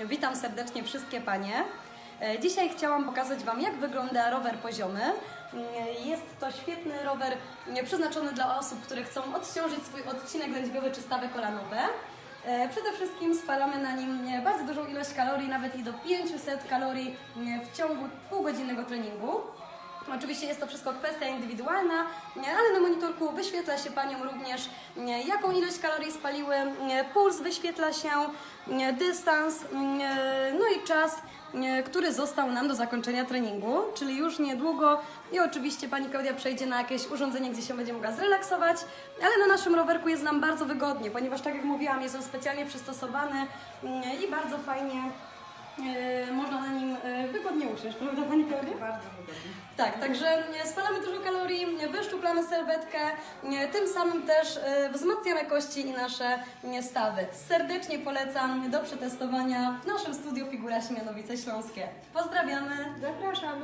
Witam serdecznie wszystkie panie. E, Dzisiaj chciałam pokazać Wam, jak wygląda rower poziomy. Mm, Jest to świetny rower mm, przeznaczony dla osób, które chcą odciążyć swój odcinek lędźwiowy czy stawy kolanowe. E, Przede wszystkim spalamy na nim e, bardzo dużą ilość kalorii, nawet i do 500 kalorii mm, w ciągu półgodzinnego treningu. Oczywiście jest to wszystko kwestia indywidualna, ale na monitorku wyświetla się Paniom również nie, jaką ilość kalorii spaliły, puls wyświetla się, dystans, no i czas, który został nam do zakończenia treningu, czyli już niedługo. I oczywiście Pani Klaudia przejdzie na jakieś urządzenie, gdzie się będzie mogła zrelaksować, ale na naszym rowerku jest nam bardzo wygodnie, ponieważ tak jak mówiłam, jest on specjalnie przystosowany i bardzo fajnie można wygodnie usiąść, prawda Pani Klaudia? Bardzo wygodnie. Tak, także e, spalamy dużo kalorii, e, wyszczuplamy serwetkę, e, tym samym też wzmacniamy kości i nasze stawy. Serdecznie polecam do przetestowania w naszym studiu Figura Siemianowice Śląskie. Pozdrawiamy! Zapraszamy.